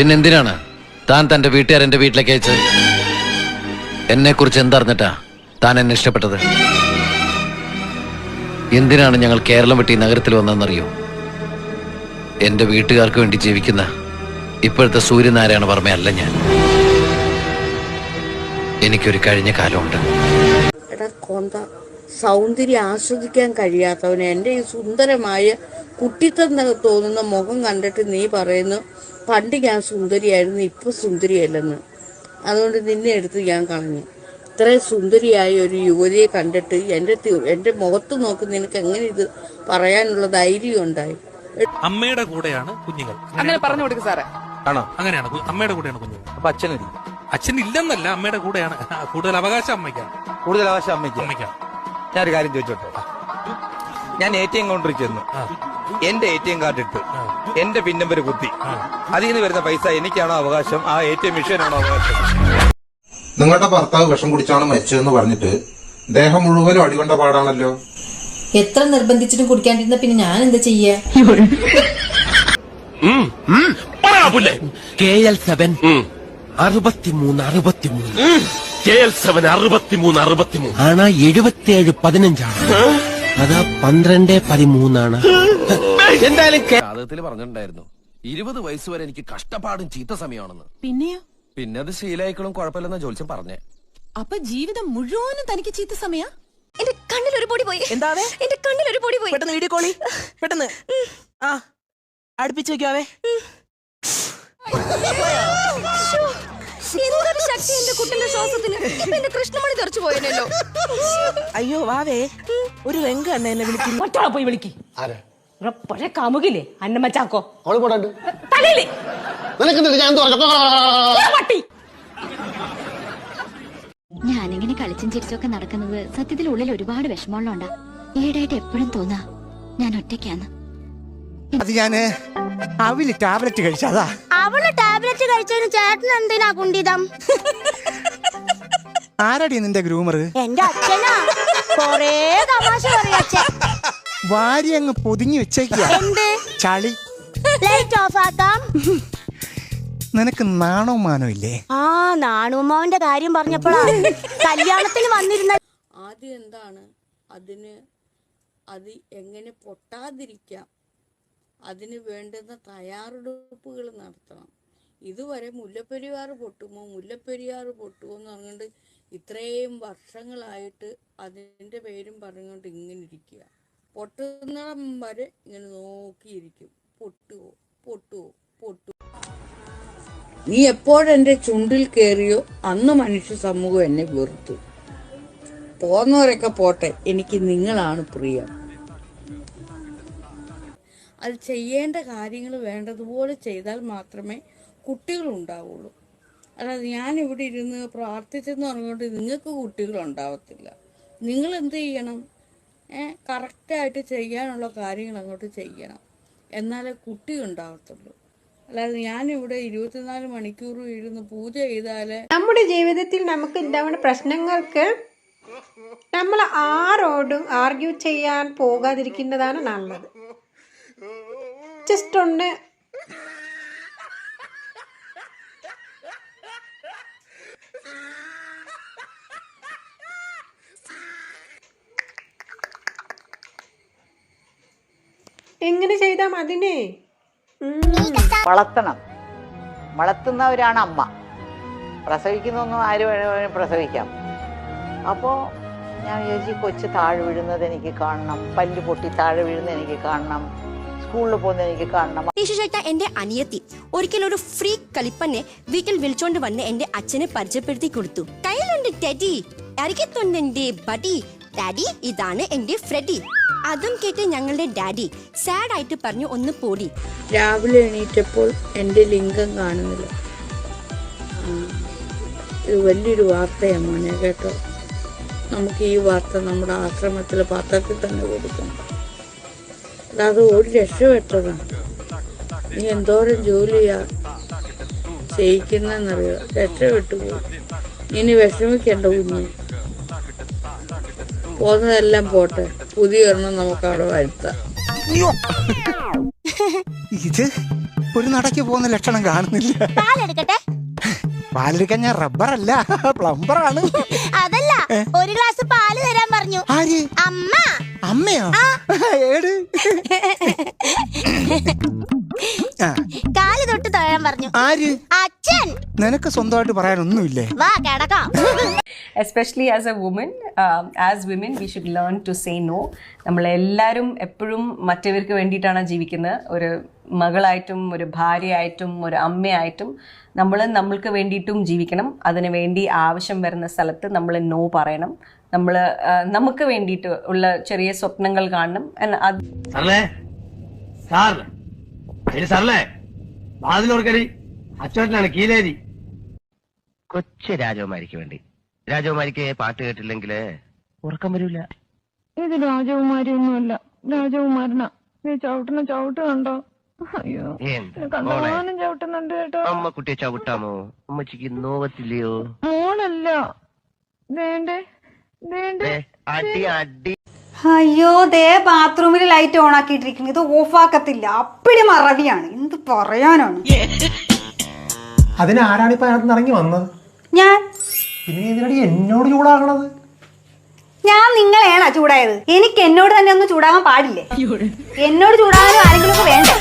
പിന്നെന്തിനാണ് താൻ തന്റെ വീട്ടുകാർ എന്റെ വീട്ടിലേക്ക് അയച്ചത്? എന്നെ കുറിച്ച് എന്തറിഞ്ഞിട്ടാ താൻ എന്നെ ഇഷ്ടപ്പെട്ടത്? എന്തിനാണ് ഞങ്ങൾ കേരളം വിട്ട് ഈ നഗരത്തിൽ വന്നതെന്നറിയോ? എന്റെ വീട്ടുകാർക്ക് വേണ്ടി ജീവിക്കുന്ന ഇപ്പോഴത്തെ സൂര്യനാരായണ വർമ്മയല്ല ഞാൻ. എനിക്കൊരു കഴിഞ്ഞ കാലമുണ്ട്. സൗന്ദര്യം ആസ്വദിക്കാൻ കഴിയാത്തവന്. എന്റെ ഈ സുന്ദരമായ കുട്ടിത്തം തോന്നുന്ന മുഖം കണ്ടിട്ട് നീ പറയുന്നു പണ്ട് ഞാൻ സുന്ദരിയായിരുന്നു ഇപ്പം സുന്ദരിയല്ലെന്ന്. അതുകൊണ്ട് നിന്നെ എടുത്ത് ഞാൻ കളഞ്ഞു. ഇത്രയും സുന്ദരിയായ ഒരു യുവതിയെ കണ്ടിട്ട് എന്റെ എന്റെ മുഖത്ത് നോക്കി നിനക്ക് എങ്ങനെ ഇത് പറയാനുള്ള ധൈര്യം ഉണ്ടായി? അമ്മയുടെ കൂടെയാണ് കുഞ്ഞുങ്ങൾ. അങ്ങനെ പറഞ്ഞു കൊടുക്കും സാറേ. ആണോ? അങ്ങനെയാണ്. അമ്മയുടെ കൂടെയാണ് കുഞ്ഞുങ്ങൾ. അപ്പൊ അച്ഛനില്ല. അച്ഛൻ ഇല്ലെന്നല്ല അമ്മയുടെ കൂടെയാണ്. കൂടുതൽ അവകാശം അമ്മയ്ക്കാണ്. കൂടുതൽ അവകാശം അമ്മയ്ക്ക്. അമ്മയ്ക്കാണ്. ഞാൻ ഒരു കാര്യം ചോദിച്ചോട്ടെ? ഞാൻ എ ടി എം കൗണ്ടറിൽ ചെന്നു എന്റെ എ ടി എം കാർഡ് ഇട്ട്. എന്റെ പിൻ നമ്പർ കുത്തി. അതിൽ നിന്ന് വരുന്ന പൈസ എനിക്കാണോ അവകാശം? ആ എ ടി എം മെഷീനാണോ അവകാശം? നിങ്ങളുടെ ഭർത്താവ് വിഷം കുടിച്ചാണ് മരിച്ചതെന്ന് പറഞ്ഞിട്ട് ദേഹം മുഴുവനും അടികൊണ്ട പാടാണല്ലോ. എത്ര നിർബന്ധിച്ചിട്ടും കുടിക്കാണ്ടിരുന്ന പിന്നെ ഞാൻ എന്താ ചെയ്യാ കെ എൽ സെവൻ അറുപത്തിമൂന്ന് അറുപത്തിമൂന്ന്. കെ എൽ സെവൻ അറുപത്തിമൂന്ന് അറുപത്തിമൂന്ന്. ആണ് എഴുപത്തിയേഴ് പതിനഞ്ചാണ്. അത് പന്ത്രണ്ട് പതിമൂന്നാണ്. എന്തായാലും കെ- ജാതകത്തിൽ പറഞ്ഞിട്ടുണ്ടായിരുന്നു ഇരുപത് വയസ്സ് വരെ എനിക്ക് കഷ്ടപ്പാടും ചീത്ത സമയമാണെന്ന്. പിന്നെയോ? പിന്നെ അത് ശീലായിക്കളും കുഴപ്പമില്ലെന്ന ജോലിച്ചും പറഞ്ഞേ. അപ്പൊ ജീവിതം മുഴുവനും തനിക്ക് ചീത്ത സമയ? എന്റെ കണ്ണിൽ ഒരു പൊടി പോയി. എന്താവേ? എന്റെ കണ്ണിൽ ഒരു പൊടി പോയി. പെട്ടെന്ന് വീഡിയോ കോളി പെട്ടെന്ന്. ആ അടുപ്പിച്ച് വെക്കാവേ എന്തൊരു ശക്തി എന്റെ കുട്ടിന്റെ ശ്വാസത്തിന്? ഇപ്പൊ എന്റെ കൃഷ്ണമണി തെറിച്ചു പോയനല്ലോ. അയ്യോ വാവേ. ഒരു വെങ്ക അണ്ണ എന്നെ വിളിക്കും. ഒറ്റ പോയി വിളിക്ക്. പഴയ കാമുകില്ലേ അന്നമ്മ ചാക്കോ തലയിൽ. പട്ടി. ഞാനിങ്ങനെ കളിച്ചും ചിരിച്ചൊക്കെ നടക്കുന്നത് സത്യത്തിൽ ഉള്ളിൽ ഒരുപാട് വിഷമമുള്ളതുകൊണ്ടാ ഈടായിട്ട് എപ്പോഴും തോന്നാ. ഞാൻ ഒറ്റയ്ക്കാന്ന്. അത് ഞാൻ അവിൽ ടാബ്ലറ്റ് കഴിച്ചതാ അവൾ ടാബ്ലറ്റ് കഴിച്ചതിന് ചേട്ടൻ എന്തിനാ കുണ്ടിതം ആരടി നിന്റെ ഗ്രൂമർ എന്റെ അച്ഛനാ. കൊറേ തമാശ പറയച്ഛൻ വാരി അങ്ങ് പൊതിഞ്ഞു വെച്ചേക്കുക ചളി. ലൈറ്റ് ഓഫ് ആക്കാം. നിനക്ക് നാണോമാനോ ഇല്ലേ? ആ നാണുമാവന്റെ കാര്യം പറഞ്ഞപ്പോഴാ. കല്യാണത്തിന് വന്നിരുന്ന ആദ്യം എന്താണ്? അതിന് അത് എങ്ങനെ പൊട്ടാതിരിക്കാം? അതിന് വേണ്ടുന്ന തയ്യാറെടുപ്പുകൾ നടത്തണം. ഇതുവരെ മുല്ലപ്പെരിയാർ പൊട്ടുമോ മുല്ലപ്പെരിയാർ പൊട്ടുമോ എന്ന് പറഞ്ഞുകൊണ്ട് ഇത്രയും വർഷങ്ങളായിട്ട് അതിന്റെ പേരും പറഞ്ഞുകൊണ്ട് ഇങ്ങനെ ഇരിക്കുക. പൊട്ടുന്നിടം വരെ ഇങ്ങനെ നോക്കിയിരിക്കും. പൊട്ടുവോ പൊട്ടുവോ പൊട്ടുവോ. നീ എപ്പോഴെന്റെ ചുണ്ടിൽ കയറിയോ അന്ന് മനുഷ്യ സമൂഹം എന്നെ വെറുത്തു. പോന്നവരൊക്കെ പോട്ടെ എനിക്ക് നിങ്ങളാണ് പ്രിയം. അത് ചെയ്യേണ്ട കാര്യങ്ങൾ വേണ്ടതുപോലെ ചെയ്താൽ മാത്രമേ കുട്ടികൾ അല്ലാതെ ഞാൻ ഇവിടെ ഇരുന്ന് പ്രാർത്ഥിച്ചെന്ന് പറഞ്ഞുകൊണ്ട് നിങ്ങൾക്ക് കുട്ടികൾ ഉണ്ടാവത്തില്ല നിങ്ങൾ എന്ത് ചെയ്യണം? ഏ കറക്റ്റായിട്ട് ചെയ്യാനുള്ള കാര്യങ്ങൾ അങ്ങോട്ട് ചെയ്യണം. എന്നാലേ കുട്ടി ഉണ്ടാവത്തുള്ളൂ. അല്ലാതെ ഞാനിവിടെ ഇരുപത്തിനാല് മണിക്കൂർ ഇരുന്ന് പൂജ ചെയ്താലേ നമ്മുടെ ജീവിതത്തിൽ നമുക്ക് ഉണ്ടാവുന്ന പ്രശ്നങ്ങൾക്ക് നമ്മൾ ആരോടും ആർഗ്യൂ ചെയ്യാൻ പോകാതിരിക്കുന്നതാണ് നല്ലത്. ജസ്റ്റ് ഒന്ന്. എങ്ങനെ ചെയ്താ മതിനെ? വളർത്തണം. വളർത്തുന്നവരാണ് അമ്മ. പ്രസവിക്കുന്നൊന്നും ആര് വേണമെങ്കിലും പ്രസവിക്കാം? അപ്പോൾ ഞാൻ വിചാരിച്ചു കൊച്ചു താഴെ വീഴുന്നത് എനിക്ക് കാണണം. പല്ല് പൊട്ടി താഴെ വീഴുന്നത് എനിക്ക് കാണണം. സ്കൂളിൽ പോകുന്നത് എനിക്ക് കാണണം ചേട്ട എന്റെ അനിയത്തി ഒരിക്കൽ ഒരു ഫ്രീ കളിപ്പന്നെ വീട്ടിൽ വിളിച്ചോണ്ട് വന്ന് എന്റെ അച്ഛനെ പരിചയപ്പെടുത്തി കൊടുത്തു. കയ്യിലുണ്ട് ടെഡി അരികത്തുണ്ട് എന്റെ ബഡി ഡാഡി ഇതാണ് എന്റെ ഫ്രെഡി. അതും കേട്ട് ഞങ്ങളുടെ ഡാഡി സാഡ് ആയിട്ട് പറഞ്ഞു ഒന്ന് പോടി. രാവിലെ എണീറ്റപ്പോൾ എന്റെ ലിംഗം കാണുന്നില്ല. ഇത് വലിയൊരു വാർത്തയാണ് മോനെ കേട്ടോ. നമുക്ക് ഈ വാർത്ത നമ്മുടെ ആശ്രമത്തിലെ പത്രത്തിൽ തന്നെ കൊടുക്കണം അല്ലാതെ ഒരു രക്ഷപ്പെട്ടതാണ് നീ എന്തോരം ജോലിയാ ചെയ്യിക്കുന്നറിയോ രക്ഷപ്പെട്ടു പോകും ഇനി വിഷമിക്കേണ്ട കുഞ്ഞ്. പോകുന്നതെല്ലാം പോട്ടെ. പുതിയ ഒരെണ്ണം നമുക്ക് അവിടെ വരുത്താം ഇത് ഒരു നടക്ക് പോകുന്ന ലക്ഷണം കാണുന്നില്ല. പാലെടുക്കട്ടെ? പാലെടുക്കാൻ ഞാൻ റബ്ബർ അല്ല പ്ലംബർ ആണ് അതല്ല ഒരു ഗ്ലാസ് പാൽ തരാൻ പറഞ്ഞു. ആര്? അമ്മ. അമ്മയോ? ഏട്? കാൽ തൊട്ട് തൊഴാൻ പറഞ്ഞു. ആര്? അച്ഛൻ. നിനക്ക് സ്വന്തമായിട്ട് പറയാനൊന്നുമില്ലേ? വാ കിടക്കാം. Especially as a woman as women we should learn to say no നമ്മളെല്ലാവരും എപ്പോഴും മറ്റവർക്ക് വേണ്ടിയിട്ടാണ് ജീവിക്കുന്നത്. ഒരു മകളായിട്ടും ഒരു ഭാര്യയായിട്ടും ഒരു അമ്മയായിട്ടും നമ്മൾ നമ്മൾക്ക് വേണ്ടിയിട്ടും ജീവിക്കണം. അതിനു വേണ്ടി ആവശ്യം വരുന്ന സ്ഥലത്ത് നമ്മൾ നോ പറയണം. നമ്മൾ നമുക്ക് വേണ്ടിയിട്ട് ഉള്ള ചെറിയ സ്വപ്നങ്ങൾ കാണണം. കീലേരി. കൊച്ചു രാജകുമാരിക്ക് വേണ്ടി. രാജകുമാരിക്ക് പാട്ട് കേട്ടില്ലെങ്കിൽ ഉറക്കം വരില്ല ഇത് രാജകുമാരി ഒന്നുമല്ല രാജകുമാരനാ. നീ ചവിട്ടുന്ന ചവിട്ട് കണ്ടോ? അയ്യോ. കണ്ടമാനം ചവിട്ടുന്നുണ്ട് കേട്ടോ. അമ്മ കുട്ടിയെ ചവിട്ടാമോ? അമ്മച്ചിക്ക് നോവത്തില്ലയോ? മോളല്ല. വേണ്ടേ അടി അടി. അയ്യോ ദേ ബാത്റൂമിൽ ലൈറ്റ് ഓൺ ആക്കിയിട്ടിരിക്കുന്നു. ഇത് ഓഫ് ആക്കത്തില്ല. അപ്പിടി മറവിയാണ്. എന്ത് പറയാനാണ്? അതിന് ആരാണ് ഇപ്പൊ അതിനകത്ത് ഇറങ്ങി വന്നത്? ഞാൻ. പിന്നെ ഇതിനടി എന്നോട് ചൂടാകണത്? ഞാൻ നിങ്ങളെയാണോ ചൂടായത്? എനിക്ക് എന്നോട് തന്നെ ഒന്നും ചൂടാകാൻ പാടില്ലേ? എന്നോട് ചൂടാകാനും ആരെങ്കിലും ഒക്കെ വേണ്ടേ?